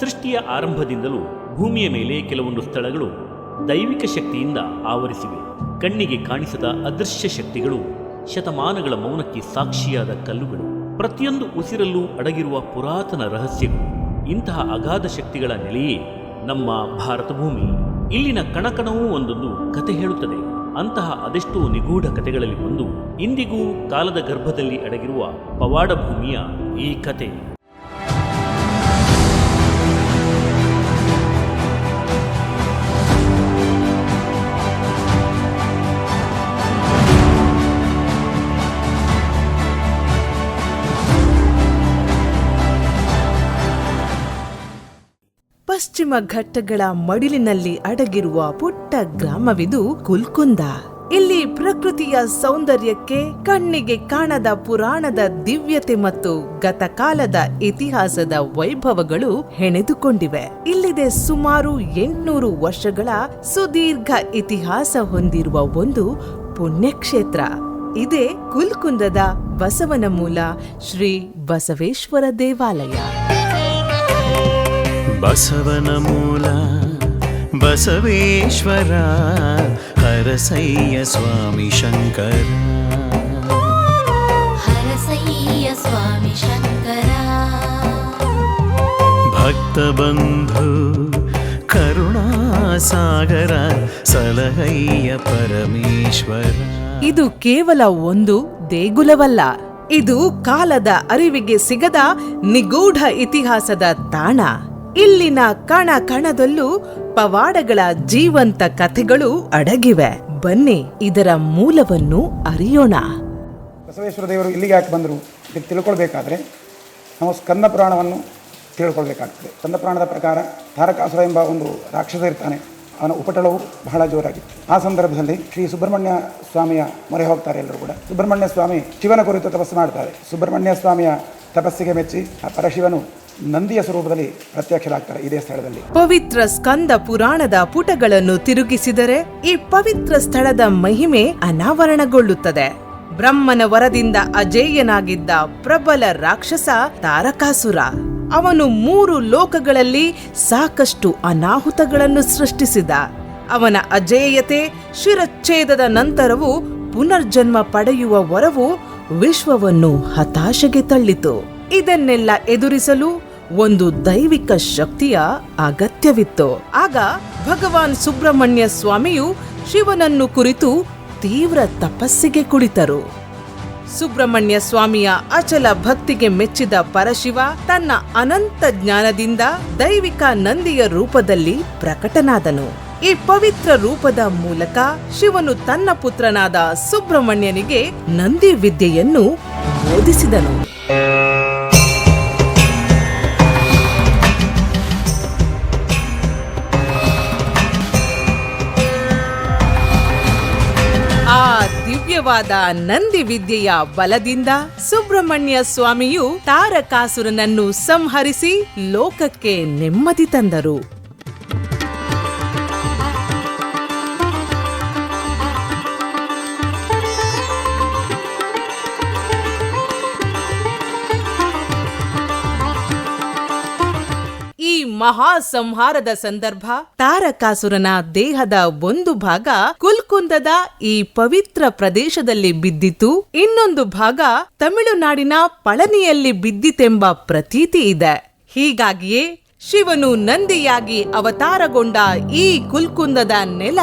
ಸೃಷ್ಟಿಯ ಆರಂಭದಿಂದಲೂ ಭೂಮಿಯ ಮೇಲೆ ಕೆಲವೊಂದು ಸ್ಥಳಗಳು ದೈವಿಕ ಶಕ್ತಿಯಿಂದ ಆವರಿಸಿವೆ. ಕಣ್ಣಿಗೆ ಕಾಣಿಸದ ಅದೃಶ್ಯ ಶಕ್ತಿಗಳು ಶತಮಾನಗಳ ಮೌನಕ್ಕೆ ಸಾಕ್ಷಿಯಾದ ಕಲ್ಲುಗಳು. ಪ್ರತಿಯೊಂದು ಉಸಿರಲ್ಲೂ ಅಡಗಿರುವ ಪುರಾತನ ರಹಸ್ಯಗಳು. ಇಂತಹ ಅಗಾಧ ಶಕ್ತಿಗಳ ನೆಲೆಯೇ ನಮ್ಮ ಭಾರತ ಭೂಮಿ. ಇಲ್ಲಿನ ಕಣಕಣವೂ ಒಂದೊಂದು ಕತೆ ಹೇಳುತ್ತದೆ. ಅಂತಹ ಅದೆಷ್ಟೋ ನಿಗೂಢ ಕತೆಗಳಲ್ಲಿ ಒಂದು ಇಂದಿಗೂ ಕಾಲದ ಗರ್ಭದಲ್ಲಿ ಅಡಗಿರುವ ಪವಾಡ ಭೂಮಿಯ ಈ ಕತೆ. ಘಟ್ಟಗಳ ಮಡಿಲಿನಲ್ಲಿ ಅಡಗಿರುವ ಪುಟ್ಟ ಗ್ರಾಮವಿದು ಕುಲ್ಕುಂದ. ಇಲ್ಲಿ ಪ್ರಕೃತಿಯ ಸೌಂದರ್ಯಕ್ಕೆ, ಕಣ್ಣಿಗೆ ಕಾಣದ ಪುರಾಣದ ದಿವ್ಯತೆ ಮತ್ತು ಗತಕಾಲದ ಇತಿಹಾಸದ ವೈಭವಗಳು ಹೆಣೆದುಕೊಂಡಿವೆ. ಇಲ್ಲಿದೆ ಸುಮಾರು ಎಂಟುನೂರು ವರ್ಷಗಳ ಸುದೀರ್ಘ ಇತಿಹಾಸ ಹೊಂದಿರುವ ಒಂದು ಪುಣ್ಯಕ್ಷೇತ್ರ. ಇದೇ ಕುಲ್ಕುಂದದ ಬಸವನ ಮೂಲ ಶ್ರೀ ಬಸವೇಶ್ವರ ದೇವಾಲಯ. ಬಸವನ ಮೂಲ ಬಸವೇಶ್ವರ ಹರಸಯ್ಯ ಸ್ವಾಮಿ ಶಂಕರ. ಹರಸಯ್ಯ ಸ್ವಾಮಿ ಶಂಕರ. ಭಕ್ತ ಬಂಧು ಕರುಣಾಸಾಗರ ಸಲಹಯ್ಯ ಪರಮೇಶ್ವರ. ಇದು ಕೇವಲ ಒಂದು ದೇಗುಲವಲ್ಲ ಇದು ಕಾಲದ ಅರಿವಿಗೆ ಸಿಗದ ನಿಗೂಢ ಇತಿಹಾಸದ ತಾಣ. ಇಲ್ಲಿನ ಕಣ ಕಣದಲ್ಲೂ ಪವಾಡಗಳ ಜೀವಂತ ಕಥೆಗಳು ಅಡಗಿವೆ. ಬನ್ನಿ ಇದರ ಮೂಲವನ್ನು ಅರಿಯೋಣ. ಬಸವೇಶ್ವರ ದೇವರು ಇಲ್ಲಿಗೆ ಯಾಕೆ ಬಂದರು ಇದು ತಿಳ್ಕೊಳ್ಬೇಕಾದ್ರೆ, ನಾವು ಸ್ಕಂದ ಪುರಾಣವನ್ನು ತಿಳ್ಕೊಳ್ಬೇಕಾಗ್ತದೆ. ಸ್ಕಂದ ಪುರಾಣದ ಪ್ರಕಾರ ತಾರಕಾಸುರ ಎಂಬ ಒಂದು ರಾಕ್ಷಸ ಇರ್ತಾನೆ. ಅವನ ಉಪಟಳವು ಬಹಳ ಜೋರಾಗಿತ್ತು. ಆ ಸಂದರ್ಭದಲ್ಲಿ ಶ್ರೀ ಸುಬ್ರಹ್ಮಣ್ಯ ಸ್ವಾಮಿಯ ಮೊರೆ ಹೋಗ್ತಾರೆ ಎಲ್ಲರೂ ಕೂಡ. ಸುಬ್ರಹ್ಮಣ್ಯ ಸ್ವಾಮಿ ಶಿವನ ಕುರಿತು ತಪಸ್ಸು ಮಾಡ್ತಾರೆ. ಸುಬ್ರಹ್ಮಣ್ಯ ಸ್ವಾಮಿಯ ತಪಸ್ಸಿಗೆ ಮೆಚ್ಚಿ ಆ ಪರಶಿವನು ನಂದಿಯ ಸ್ವರೂಪದಲ್ಲಿ ಪ್ರತ್ಯಕ್ಷರಾಗ್ತಾರೆ ಇದೇ ಸ್ಥಳದಲ್ಲಿ. ಪವಿತ್ರ ಸ್ಕಂದ ಪುರಾಣದ ಪುಟಗಳನ್ನು ತಿರುಗಿಸಿದರೆ ಈ ಪವಿತ್ರ ಸ್ಥಳದ ಮಹಿಮೆ ಅನಾವರಣಗೊಳ್ಳುತ್ತದೆ. ಬ್ರಹ್ಮನ ವರದಿಂದ ಅಜೇಯನಾಗಿದ್ದ ಪ್ರಬಲ ರಾಕ್ಷಸ ತಾರಕಾಸುರ. ಅವನು ಮೂರು ಲೋಕಗಳಲ್ಲಿ ಸಾಕಷ್ಟು ಅನಾಹುತಗಳನ್ನು ಸೃಷ್ಟಿಸಿದ. ಅವನ ಅಜೇಯತೆ, ಶಿರಚ್ಛೇದದ ನಂತರವೂ ಪುನರ್ಜನ್ಮ ಪಡೆಯುವ ವರವು ವಿಶ್ವವನ್ನು ಹತಾಶೆಗೆ ತಳ್ಳಿತು. ಇದನ್ನೆಲ್ಲ ಎದುರಿಸಲು ಒಂದು ದೈವಿಕ ಶಕ್ತಿಯ ಅಗತ್ಯವಿತ್ತು. ಆಗ ಭಗವಾನ್ ಸುಬ್ರಹ್ಮಣ್ಯ ಸ್ವಾಮಿಯು ಶಿವನನ್ನು ಕುರಿತು ತೀವ್ರ ತಪಸ್ಸಿಗೆ ಕುಳಿತರು. ಸುಬ್ರಹ್ಮಣ್ಯ ಸ್ವಾಮಿಯ ಅಚಲ ಭಕ್ತಿಗೆ ಮೆಚ್ಚಿದ ಪರಶಿವ ತನ್ನ ಅನಂತ ಜ್ಞಾನದಿಂದ ದೈವಿಕ ನಂದಿಯ ರೂಪದಲ್ಲಿ ಪ್ರಕಟನಾದನು. ಈ ಪವಿತ್ರ ರೂಪದ ಮೂಲಕ ಶಿವನು ತನ್ನ ಪುತ್ರನಾದ ಸುಬ್ರಹ್ಮಣ್ಯನಿಗೆ ನಂದಿ ವಿದ್ಯೆಯನ್ನು ಬೋಧಿಸಿದನು. ದಿವ್ಯವಾದ ನಂದಿ ವಿದ್ಯೆಯ ಬಲದಿಂದ ಸುಬ್ರಹ್ಮಣ್ಯ ಸ್ವಾಮಿಯು ತಾರಕಾಸುರನನ್ನು ಸಂಹರಿಸಿ ಲೋಕಕ್ಕೆ ನೆಮ್ಮದಿ ತಂದರು. ಈ ಮಹಾ ಸಂಹಾರದ ಸಂದರ್ಭ. ತಾರಕಾಸುರನ ದೇಹದ ಒಂದು ಭಾಗ ಕುಲ್ಕುಂದದ ಈ ಪವಿತ್ರ ಪ್ರದೇಶದಲ್ಲಿ ಬಿದ್ದಿತು. ಇನ್ನೊಂದು ಭಾಗ ತಮಿಳುನಾಡಿನ ಪಳನಿಯಲ್ಲಿ ಬಿದ್ದಿತೆಂಬ ಪ್ರತೀತಿ ಇದೆ. ಹೀಗಾಗಿಯೇ ಶಿವನು ನಂದಿಯಾಗಿ ಅವತಾರಗೊಂಡ ಈ ಕುಲ್ಕುಂದದ ನೆಲ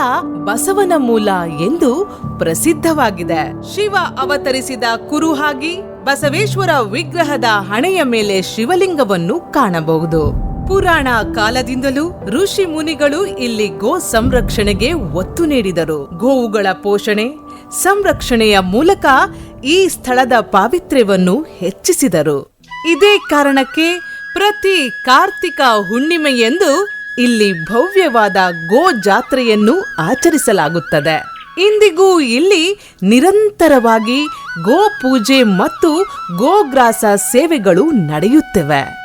ಬಸವನ ಮೂಲ ಎಂದು ಪ್ರಸಿದ್ಧವಾಗಿದೆ. ಶಿವ ಅವತರಿಸಿದ ಕುರುಹಾಗಿ ಬಸವೇಶ್ವರ ವಿಗ್ರಹದ ಹಣೆಯ ಮೇಲೆ ಶಿವಲಿಂಗವನ್ನು ಕಾಣಬಹುದು. ಪುರಾಣ ಕಾಲದಿಂದಲೂ ಋಷಿ ಮುನಿಗಳು ಇಲ್ಲಿ ಗೋ ಸಂರಕ್ಷಣೆಗೆ ಒತ್ತು ನೀಡಿದರು. ಗೋವುಗಳ ಪೋಷಣೆ, ಸಂರಕ್ಷಣೆಯ ಮೂಲಕ ಈ ಸ್ಥಳದ ಪಾವಿತ್ರ್ಯವನ್ನು ಹೆಚ್ಚಿಸಿದರು. ಇದೇ ಕಾರಣಕ್ಕೆ ಪ್ರತಿ ಕಾರ್ತಿಕ ಹುಣ್ಣಿಮೆಯೆಂದು ಇಲ್ಲಿ ಭವ್ಯವಾದ ಗೋ ಜಾತ್ರೆಯನ್ನು ಆಚರಿಸಲಾಗುತ್ತದೆ. ಇಂದಿಗೂ ಇಲ್ಲಿ ನಿರಂತರವಾಗಿ ಗೋ ಪೂಜೆ ಮತ್ತು ಗೋಗ್ರಾಸ ಸೇವೆಗಳು ನಡೆಯುತ್ತಿವೆ.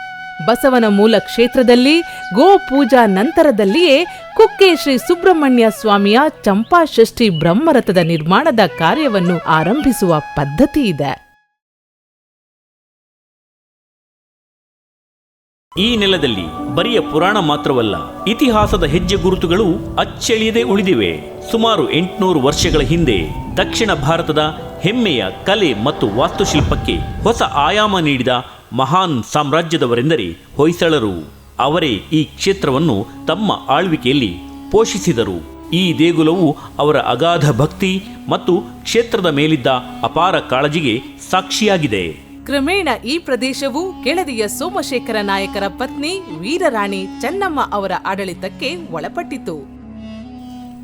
ಬಸವನ ಮೂಲ ಕ್ಷೇತ್ರದಲ್ಲಿ, ಗೋ ಪೂಜಾ ನಂತರದಲ್ಲಿಯೇ ಕುಕ್ಕೆ ಶ್ರೀ ಸುಬ್ರಹ್ಮಣ್ಯ ಸ್ವಾಮಿಯ ಚಂಪಾಷಷ್ಠಿ ಬ್ರಹ್ಮರಥದ ನಿರ್ಮಾಣದ ಕಾರ್ಯವನ್ನು ಆರಂಭಿಸುವ ಪದ್ಧತಿ ಇದೆ. ಈ ನೆಲದಲ್ಲಿ ಬರಿಯ ಪುರಾಣ ಮಾತ್ರವಲ್ಲ, ಇತಿಹಾಸದ ಹೆಜ್ಜೆ ಗುರುತುಗಳು ಅಚ್ಚಳಿಯದೆ ಉಳಿದಿವೆ. ಸುಮಾರು ಎಂಟುನೂರು ವರ್ಷಗಳ ಹಿಂದೆ ದಕ್ಷಿಣ ಭಾರತದ ಹೆಮ್ಮೆಯ ಕಲೆ ಮತ್ತು ವಾಸ್ತುಶಿಲ್ಪಕ್ಕೆ ಹೊಸ ಆಯಾಮ ನೀಡಿದ ಮಹಾನ್ ಸಾಮ್ರಾಜ್ಯದವರೆಂದರೆ ಹೊಯ್ಸಳರು. ಅವರೇ ಈ ಕ್ಷೇತ್ರವನ್ನು ತಮ್ಮ ಆಳ್ವಿಕೆಯಲ್ಲಿ ಪೋಷಿಸಿದರು. ಈ ದೇಗುಲವು ಅವರ ಅಗಾಧ ಭಕ್ತಿ ಮತ್ತು ಕ್ಷೇತ್ರದ ಮೇಲಿದ್ದ ಅಪಾರ ಕಾಳಜಿಗೆ ಸಾಕ್ಷಿಯಾಗಿದೆ. ಕ್ರಮೇಣ ಈ ಪ್ರದೇಶವು ಕೆಳದಿಯ ಸೋಮಶೇಖರ ನಾಯಕರ ಪತ್ನಿ ವೀರರಾಣಿ ಚೆನ್ನಮ್ಮ ಅವರ ಆಡಳಿತಕ್ಕೆ ಒಳಪಟ್ಟಿತು.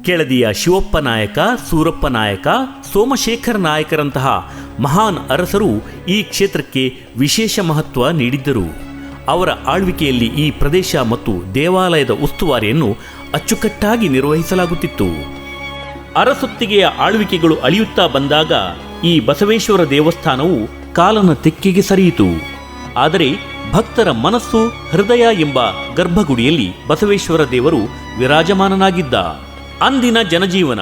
ಕೆಳದಿಯ ಶಿವಪ್ಪ ನಾಯಕ, ಸೂರಪ್ಪ ನಾಯಕ, ಸೋಮಶೇಖರ ನಾಯಕರಂತಹ ಮಹಾನ್ ಅರಸರು ಈ ಕ್ಷೇತ್ರಕ್ಕೆ ವಿಶೇಷ ಮಹತ್ವ ನೀಡಿದ್ದರು. ಅವರ ಆಳ್ವಿಕೆಯಲ್ಲಿ ಈ ಪ್ರದೇಶ ಮತ್ತು ದೇವಾಲಯದ ಉಸ್ತುವಾರಿಯನ್ನು ಅಚ್ಚುಕಟ್ಟಾಗಿ ನಿರ್ವಹಿಸಲಾಗುತ್ತಿತ್ತು. ಅರಸೊತ್ತಿಗೆಯ ಆಳ್ವಿಕೆಗಳು ಅಳಿಯುತ್ತಾ ಬಂದಾಗ ಈ ಬಸವೇಶ್ವರ ದೇವಸ್ಥಾನವು ಕಾಲನ ತೆಕ್ಕೆಗೆ ಸರಿಯಿತು. ಆದರೆ ಭಕ್ತರ ಮನಸ್ಸು ಹೃದಯ ಎಂಬ ಗರ್ಭಗುಡಿಯಲ್ಲಿ ಬಸವೇಶ್ವರ ದೇವರು ವಿರಾಜಮಾನನಾಗಿದ್ದ. ಅಂದಿನ ಜನಜೀವನ,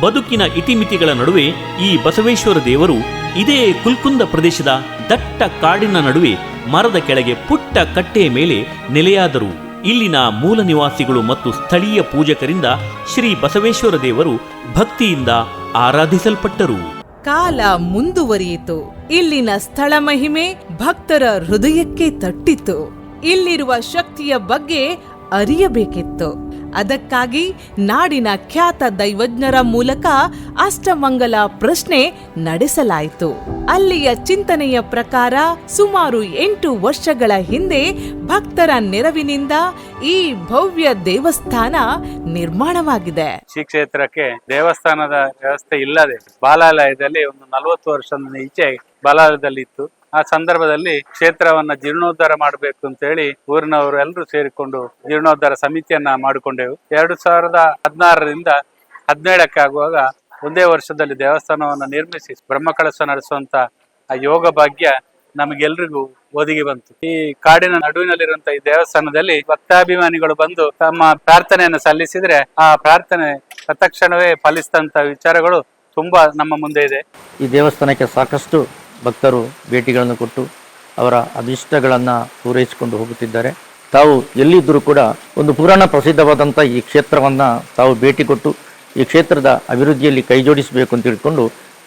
ಬದುಕಿನ ಇತಿಮಿತಿಗಳ ನಡುವೆ ಈ ಬಸವೇಶ್ವರ ದೇವರು ಇದೇ ಕುಲ್ಕುಂದ ಪ್ರದೇಶದ ದಟ್ಟ ಕಾಡಿನ ನಡುವೆ ಮರದ ಕೆಳಗೆ ಪುಟ್ಟ ಕಟ್ಟೆಯ ಮೇಲೆ ನೆಲೆಯಾದರು. ಇಲ್ಲಿನ ಮೂಲ ನಿವಾಸಿಗಳು ಮತ್ತು ಸ್ಥಳೀಯ ಪೂಜಕರಿಂದ ಶ್ರೀ ಬಸವೇಶ್ವರ ದೇವರು ಭಕ್ತಿಯಿಂದ ಆರಾಧಿಸಲ್ಪಟ್ಟರು. ಕಾಲ ಮುಂದುವರಿಯಿತು. ಇಲ್ಲಿನ ಸ್ಥಳ ಮಹಿಮೆ ಭಕ್ತರ ಹೃದಯಕ್ಕೆ ತಟ್ಟಿತು. ಇಲ್ಲಿರುವ ಶಕ್ತಿಯ ಬಗ್ಗೆ ಅರಿಯಬೇಕಿತ್ತು. ಅದಕ್ಕಾಗಿ ನಾಡಿನ ಖ್ಯಾತ ದೈವಜ್ಞರ ಮೂಲಕ ಅಷ್ಟಮಂಗಲ ಪ್ರಶ್ನೆ ನಡೆಸಲಾಯಿತು. ಅಲ್ಲಿಯ ಚಿಂತನೆಯ ಪ್ರಕಾರ ಸುಮಾರು ಎಂಟು ವರ್ಷಗಳ ಹಿಂದೆ ಭಕ್ತರ ನೆರವಿನಿಂದ ಈ ಭವ್ಯ ದೇವಸ್ಥಾನ ನಿರ್ಮಾಣವಾಗಿದೆ. ಶ್ರೀ ಕ್ಷೇತ್ರಕ್ಕೆ ದೇವಸ್ಥಾನದ ವ್ಯವಸ್ಥೆ ಇಲ್ಲದೆ ಬಾಲಾಲಯದಲ್ಲಿ ಒಂದು ನಲವತ್ತು ವರ್ಷದ ಈಚೆ ಬಾಲಾಲಯದಲ್ಲಿ ಇತ್ತು ಆ ಸಂದರ್ಭದಲ್ಲಿ ಕ್ಷೇತ್ರವನ್ನ ಜೀರ್ಣೋದ್ಧಾರ ಮಾಡಬೇಕು ಅಂತ ಹೇಳಿ ಊರಿನವರು ಎಲ್ಲರೂ ಸೇರಿಕೊಂಡು ಜೀರ್ಣೋದ್ಧಾರ ಸಮಿತಿಯನ್ನ ಮಾಡಿಕೊಂಡೆವು. ಎರಡು ಸಾವಿರದ ಹದಿನಾರರಿಂದ ಹದಿನೇಳಕ್ಕೆ ಆಗುವಾಗ ಒಂದೇ ವರ್ಷದಲ್ಲಿ ದೇವಸ್ಥಾನವನ್ನು ನಿರ್ಮಿಸಿ ಬ್ರಹ್ಮಕಳಸ ನಡೆಸುವಂತ ಆ ಯೋಗ ಭಾಗ್ಯ ನಮಗೆಲ್ರಿಗೂ ಒದಗಿ ಬಂತು. ಈ ಕಾಡಿನ ನಡುವಿನಲ್ಲಿರುವಂತಹ ಈ ದೇವಸ್ಥಾನದಲ್ಲಿ ಭಕ್ತಾಭಿಮಾನಿಗಳು ಬಂದು ತಮ್ಮ ಪ್ರಾರ್ಥನೆಯನ್ನು ಸಲ್ಲಿಸಿದ್ರೆ ಆ ಪ್ರಾರ್ಥನೆ ತತ್ಕ್ಷಣವೇ ಫಲಿಸಿದಂತ ವಿಚಾರಗಳು ತುಂಬಾ ನಮ್ಮ ಮುಂದೆ ಇದೆ. ಈ ದೇವಸ್ಥಾನಕ್ಕೆ ಸಾಕಷ್ಟು ಭಕ್ತರು ಭೇಟಿಗಳನ್ನು ಕೊಟ್ಟು ಅವರ ಅಭಿಷ್ಟಗಳನ್ನು ಪೂರೈಸಿಕೊಂಡು ಹೋಗುತ್ತಿದ್ದಾರೆ. ತಾವು ಎಲ್ಲಿದ್ದರೂ ಕೂಡ ಒಂದು ಪುರಾಣ ಪ್ರಸಿದ್ಧವಾದಂಥ ಈ ಕ್ಷೇತ್ರವನ್ನು ತಾವು ಭೇಟಿ ಕೊಟ್ಟು ಈ ಕ್ಷೇತ್ರದ ಅಭಿವೃದ್ಧಿಯಲ್ಲಿ ಕೈಜೋಡಿಸಬೇಕು ಅಂತ ತಿಳ್ಕೊಂಡು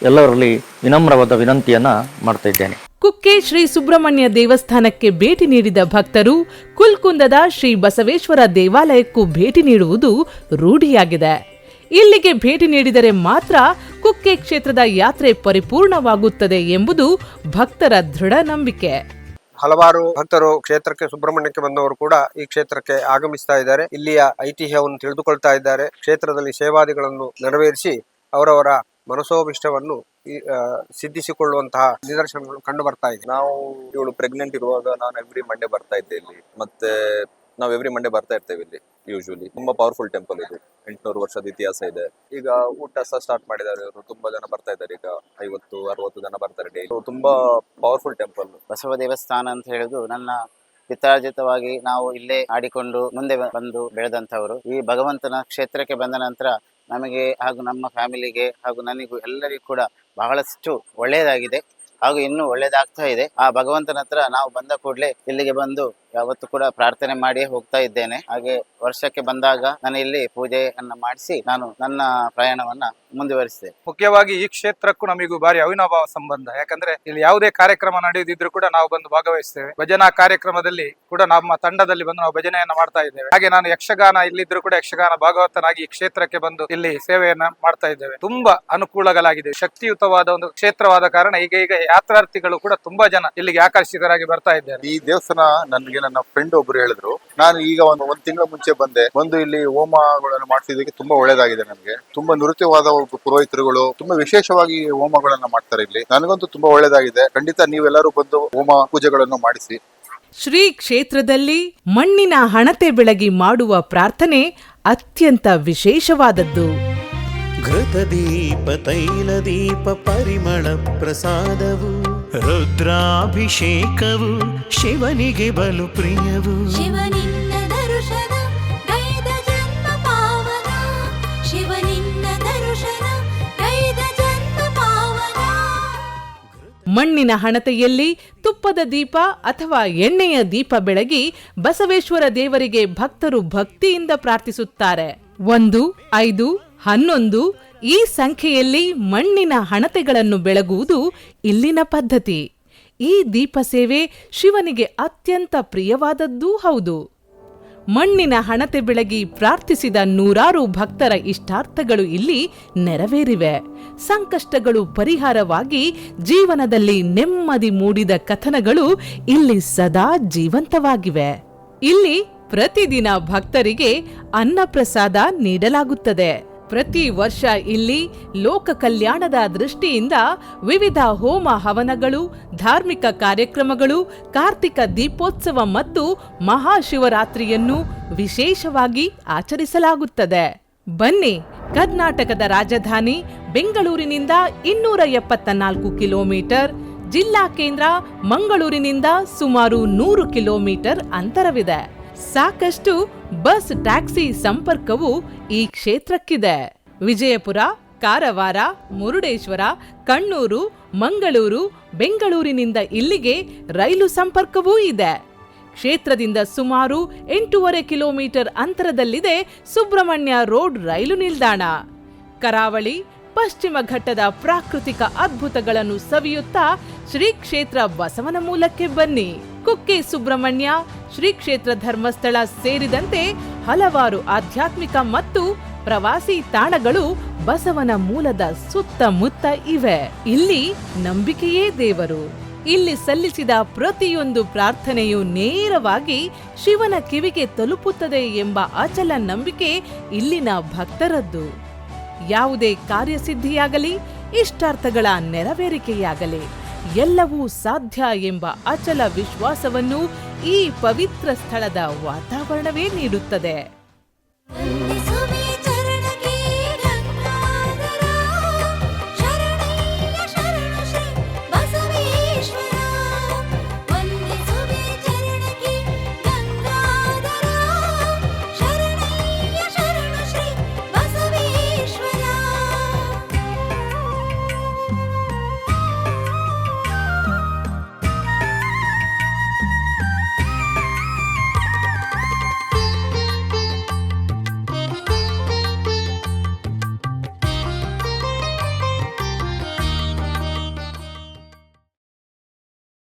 ಎಲ್ಲರಲ್ಲಿ ವಿನಮ್ರವಾದ ವಿನಂತಿಯನ್ನು ಮಾಡ್ತಾ ಇದ್ದೇನೆ. ಕುಕ್ಕೆ ಶ್ರೀ ಸುಬ್ರಹ್ಮಣ್ಯ ದೇವಸ್ಥಾನಕ್ಕೆ ಭೇಟಿ ನೀಡಿದ ಭಕ್ತರು ಕುಲ್ಕುಂದದ ಶ್ರೀ ಬಸವೇಶ್ವರ ದೇವಾಲಯಕ್ಕೂ ಭೇಟಿ ನೀಡುವುದು ರೂಢಿಯಾಗಿದೆ. ಇಲ್ಲಿಗೆ ಭೇಟಿ ನೀಡಿದರೆ ಮಾತ್ರ ಕುಕ್ಕೆ ಕ್ಷೇತ್ರದ ಯಾತ್ರೆ ಪರಿಪೂರ್ಣವಾಗುತ್ತದೆ ಎಂಬುದು ಭಕ್ತರ ದೃಢ ನಂಬಿಕೆ. ಹಲವಾರು ಭಕ್ತರು ಕ್ಷೇತ್ರಕ್ಕೆ ಸುಬ್ರಹ್ಮಣ್ಯಕ್ಕೆ ಬಂದವರು ಕೂಡ ಈ ಕ್ಷೇತ್ರಕ್ಕೆ ಆಗಮಿಸ್ತಾ ಇದ್ದಾರೆ. ಇಲ್ಲಿಯ ಐತಿಹ್ಯವನ್ನು ತಿಳಿದುಕೊಳ್ತಾ ಇದ್ದಾರೆ. ಕ್ಷೇತ್ರದಲ್ಲಿ ಸೇವಾದಿಗಳನ್ನು ನೆರವೇರಿಸಿ ಅವರವರ ಮನಸೋಭಿಷ್ಟವನ್ನು ಸಿದ್ಧಿಸಿಕೊಳ್ಳುವಂತಹ ನಿದರ್ಶನಗಳು ಕಂಡು ಬರ್ತಾ ಇದೆ. ನಾವು ಇವಳು ಪ್ರೆಗ್ನೆಂಟ್ ಇರುವಾಗ ನಾನು ಎವ್ರಿ ಮಂಡೇ ಬರ್ತಾ ಇದ್ದೆ ಇಲ್ಲಿ. ಮತ್ತೆ ನಾವು ಎವ್ರಿ ಮಂಡೇ ಬರ್ತಾ ಇರ್ತೇವೆ ಇಲ್ಲಿ ಯೂಶುವಲಿ ತುಂಬಾ ಪವರ್ಫುಲ್ ಟೆಂಪಲ್ ಇದು. ಎಂಟುನೂರು ವರ್ಷದ ಇತಿಹಾಸ ಇದೆ. ಈಗ ಊಟ ಸಹ ಸ್ಟಾರ್ಟ್ ಮಾಡಿದ್ದಾರೆ ಇವರು. ತುಂಬಾ ಜನ ಬರ್ತಾ ಇದ್ದಾರೆ. ಈಗ ಐವತ್ತು, ಅರವತ್ತು ಜನ ಬರ್ತಾರೆ ಡೈಲಿ ತುಂಬಾ ಪವರ್ಫುಲ್ ಟೆಂಪಲ್ ಬಸವ ದೇವಸ್ಥಾನ ಅಂತ ಹೇಳುದು ನನ್ನ ಪಿತಾರ್ಜಿತವಾಗಿ ನಾವು ಇಲ್ಲೇ ಆಡಿಕೊಂಡು ಮುಂದೆ ಬಂದು ಬೆಳೆದಂತವರು ಈ ಭಗವಂತನ ಕ್ಷೇತ್ರಕ್ಕೆ ಬಂದ ನಂತರ ನಮಗೆ ಹಾಗೂ ನಮ್ಮ ಫ್ಯಾಮಿಲಿಗೆ ಹಾಗೂ ನನಗೂ ಎಲ್ಲರಿಗೂ ಕೂಡ ಬಹಳಷ್ಟು ಒಳ್ಳೆಯದಾಗಿದೆ ಹಾಗೂ ಇನ್ನೂ ಒಳ್ಳೆಯದಾಗ್ತಾ ಇದೆ. ಆ ಭಗವಂತನ ಹತ್ರ ನಾವು ಬಂದ ಕೂಡಲೇ ಇಲ್ಲಿಗೆ ಬಂದು ಯಾವತ್ತೂ ಕೂಡ ಪ್ರಾರ್ಥನೆ ಮಾಡಿ ಹೋಗ್ತಾ ಇದ್ದೇನೆ. ಹಾಗೆ ವರ್ಷಕ್ಕೆ ಬಂದಾಗ ನಾನು ಇಲ್ಲಿ ಪೂಜೆಯನ್ನ ಮಾಡಿಸಿ ನಾನು ನನ್ನ ಪ್ರಯಾಣವನ್ನ ಮುಂದುವರಿಸಿದೆ ಮುಖ್ಯವಾಗಿ ಈ ಕ್ಷೇತ್ರಕ್ಕೂ ನಮಗೂ ಬಾರಿ ಅವಿನಾಭಾವ ಸಂಬಂಧ. ಯಾಕಂದ್ರೆ ಇಲ್ಲಿ ಯಾವುದೇ ಕಾರ್ಯಕ್ರಮ ನಡೆಯುತ್ತಿದ್ರು ಕೂಡ ನಾವು ಬಂದು ಭಾಗವಹಿಸ್ತೇವೆ. ಭಜನಾ ಕಾರ್ಯಕ್ರಮದಲ್ಲಿ ಕೂಡ ನಮ್ಮ ತಂಡದಲ್ಲಿ ಬಂದು ನಾವು ಭಜನೆಯನ್ನ ಮಾಡ್ತಾ ಇದ್ದೇವೆ. ಹಾಗೆ ನಾನು ಯಕ್ಷಗಾನ ಇಲ್ಲಿದ್ರು ಕೂಡ ಯಕ್ಷಗಾನ ಭಾಗವತನಾಗಿ ಈ ಕ್ಷೇತ್ರಕ್ಕೆ ಬಂದು ಇಲ್ಲಿ ಸೇವೆಯನ್ನ ಮಾಡ್ತಾ ಇದ್ದೇವೆ. ತುಂಬಾ ಅನುಕೂಲಗಳಾಗಿದೆ. ಶಕ್ತಿಯುತವಾದ ಒಂದು ಕ್ಷೇತ್ರವಾದ ಕಾರಣ ಈಗ ಈಗ ಯಾತ್ರಾರ್ಥಿಗಳು ಕೂಡ ತುಂಬಾ ಜನ ಇಲ್ಲಿಗೆ ಆಕರ್ಷಿತರಾಗಿ ಬರ್ತಾ ಇದ್ದಾರೆ. ಈ ದೇವಸ್ಥಾನ ನನಗೆ ನನ್ನ ಫ್ರೆಂಡ್ ಒಬ್ರು ಹೇಳಿದ್ರು. ನಾನು ಈಗ ಒಂದು ಒಂದ್ ತಿಂಗಳ ಮುಂಚೆ ಬಂದೆ. ಬಂದು ಇಲ್ಲಿ ಹೋಮಗಳನ್ನು ಮಾಡ್ತಿದ್ದಕ್ಕೆ ತುಂಬಾ ಒಳ್ಳೇದಾಗಿದೆ ನನಗೆ ತುಂಬಾ ನೃತ್ಯವಾದ ಪುರೋಹಿತರುಗಳು ತುಂಬಾ ವಿಶೇಷವಾಗಿ ಹೋಮಗಳನ್ನ ಮಾಡ್ತಾರೆ ಇಲ್ಲಿ. ನನಗಂತೂ ತುಂಬಾ ಒಳ್ಳೇದಾಗಿದೆ. ಖಂಡಿತ ನೀವೆಲ್ಲರೂ ಬಂದು ಹೋಮ ಪೂಜೆಗಳನ್ನು ಮಾಡಿಸಿ. ಶ್ರೀ ಕ್ಷೇತ್ರದಲ್ಲಿ ಮಣ್ಣಿನ ಹಣತೆ ಬೆಳಗಿ ಮಾಡುವ ಪ್ರಾರ್ಥನೆ ಅತ್ಯಂತ ವಿಶೇಷವಾದದ್ದು. ಘೃತದೀಪ ತೈಲದೀಪ ಪರಿಮಳ ಪ್ರಸಾದವು. ರುದ್ರಾಭಿಷೇಕವು ಶಿವನಿಗೆ ಬಲು ಪ್ರಿಯವು. ಶಿವನಿನ್ನ ದರ್ಶನ ಗೈದ ಜನ್ಮ ಪಾವನ. ಶಿವನಿನ್ನ ದರ್ಶನ ಗೈದ ಜನ್ಮ ಪಾವನ. ಮಣ್ಣಿನ ಹಣತೆಯಲ್ಲಿ ತುಪ್ಪದ ದೀಪ ಅಥವಾ ಎಣ್ಣೆಯ ದೀಪ ಬೆಳಗಿ ಬಸವೇಶ್ವರ ದೇವರಿಗೆ ಭಕ್ತರು ಭಕ್ತಿಯಿಂದ ಪ್ರಾರ್ಥಿಸುತ್ತಾರೆ. ಒಂದು ಐದು ಹನ್ನೊಂದು, ಈ ಸಂಖ್ಯೆಯಲ್ಲಿ ಮಣ್ಣಿನ ಹಣತೆಗಳನ್ನು ಬೆಳಗುವುದು ಇಲ್ಲಿನ ಪದ್ಧತಿ. ಈ ದೀಪ ಸೇವೆ ಶಿವನಿಗೆ ಅತ್ಯಂತ ಪ್ರಿಯವಾದದ್ದೂ ಹೌದು. ಮಣ್ಣಿನ ಹಣತೆ ಬೆಳಗಿ ಪ್ರಾರ್ಥಿಸಿದ ನೂರಾರು ಭಕ್ತರ ಇಷ್ಟಾರ್ಥಗಳು ಇಲ್ಲಿ ನೆರವೇರಿವೆ. ಸಂಕಷ್ಟಗಳು ಪರಿಹಾರವಾಗಿ ಜೀವನದಲ್ಲಿ ನೆಮ್ಮದಿ ಮೂಡಿದ ಕಥನಗಳು ಇಲ್ಲಿ ಸದಾ ಜೀವಂತವಾಗಿವೆ. ಇಲ್ಲಿ ಪ್ರತಿದಿನ ಭಕ್ತರಿಗೆ ಅನ್ನಪ್ರಸಾದ ನೀಡಲಾಗುತ್ತದೆ. ಪ್ರತಿ ವರ್ಷ ಇಲ್ಲಿ ಲೋಕ ಕಲ್ಯಾಣದ ದೃಷ್ಟಿಯಿಂದ ವಿವಿಧ ಹೋಮ ಹವನಗಳು, ಧಾರ್ಮಿಕ ಕಾರ್ಯಕ್ರಮಗಳು, ಕಾರ್ತಿಕ ದೀಪೋತ್ಸವ ಮತ್ತು ಮಹಾಶಿವರಾತ್ರಿಯನ್ನು ವಿಶೇಷವಾಗಿ ಆಚರಿಸಲಾಗುತ್ತದೆ. ಬನ್ನಿ, ಕರ್ನಾಟಕದ ರಾಜಧಾನಿ ಬೆಂಗಳೂರಿನಿಂದ ಇನ್ನೂರ ಎಪ್ಪತ್ತ ನಾಲ್ಕು ಕಿಲೋಮೀಟರ್, ಜಿಲ್ಲಾ ಕೇಂದ್ರ ಮಂಗಳೂರಿನಿಂದ ಸುಮಾರು ನೂರು ಕಿಲೋಮೀಟರ್ ಅಂತರವಿದೆ. ಸಾಕಷ್ಟು ಬಸ್ ಟ್ಯಾಕ್ಸಿ ಸಂಪರ್ಕವು ಈ ಕ್ಷೇತ್ರಕ್ಕಿದೆ. ವಿಜಯಪುರ, ಕಾರವಾರ, ಮುರುಡೇಶ್ವರ, ಕಣ್ಣೂರು, ಮಂಗಳೂರು, ಬೆಂಗಳೂರಿನಿಂದ ಇಲ್ಲಿಗೆ ರೈಲು ಸಂಪರ್ಕವೂ ಇದೆ. ಕ್ಷೇತ್ರದಿಂದ ಸುಮಾರು ಎಂಟೂವರೆ ಕಿಲೋಮೀಟರ್ ಅಂತರದಲ್ಲಿದೆ ಸುಬ್ರಹ್ಮಣ್ಯ ರೋಡ್ ರೈಲು ನಿಲ್ದಾಣ. ಕರಾವಳಿ, ಪಶ್ಚಿಮ ಘಟ್ಟದ ಪ್ರಾಕೃತಿಕ ಅದ್ಭುತಗಳನ್ನು ಸವಿಯುತ್ತಾ ಶ್ರೀ ಕ್ಷೇತ್ರ ಬಸವನ ಮೂಲಕ್ಕೆ ಬನ್ನಿ. ಕುಕ್ಕೆ ಸುಬ್ರಹ್ಮಣ್ಯ, ಶ್ರೀ ಕ್ಷೇತ್ರ ಧರ್ಮಸ್ಥಳ ಸೇರಿದಂತೆ ಹಲವಾರು ಆಧ್ಯಾತ್ಮಿಕ ಮತ್ತು ಪ್ರವಾಸಿ ತಾಣಗಳು ಬಸವನ ಮೂಲದ ಸುತ್ತಮುತ್ತ ಇವೆ. ಇಲ್ಲಿ ನಂಬಿಕೆಯೇ ದೇವರು. ಇಲ್ಲಿ ಸಲ್ಲಿಸಿದ ಪ್ರತಿಯೊಂದು ಪ್ರಾರ್ಥನೆಯು ನೇರವಾಗಿ ಶಿವನ ಕಿವಿಗೆ ತಲುಪುತ್ತದೆ ಎಂಬ ಅಚಲ ನಂಬಿಕೆ ಇಲ್ಲಿನ ಭಕ್ತರದ್ದು. ಯಾವುದೇ ಕಾರ್ಯಸಿದ್ಧಿಯಾಗಲಿ, ಇಷ್ಟಾರ್ಥಗಳ ನೆರವೇರಿಕೆಯಾಗಲಿ ಎಲ್ಲವೂ ಸಾಧ್ಯ ಎಂಬ ಅಚಲ ವಿಶ್ವಾಸವನ್ನು ಈ ಪವಿತ್ರ ಸ್ಥಳದ ವಾತಾವರಣವೇ ನೀಡುತ್ತದೆ.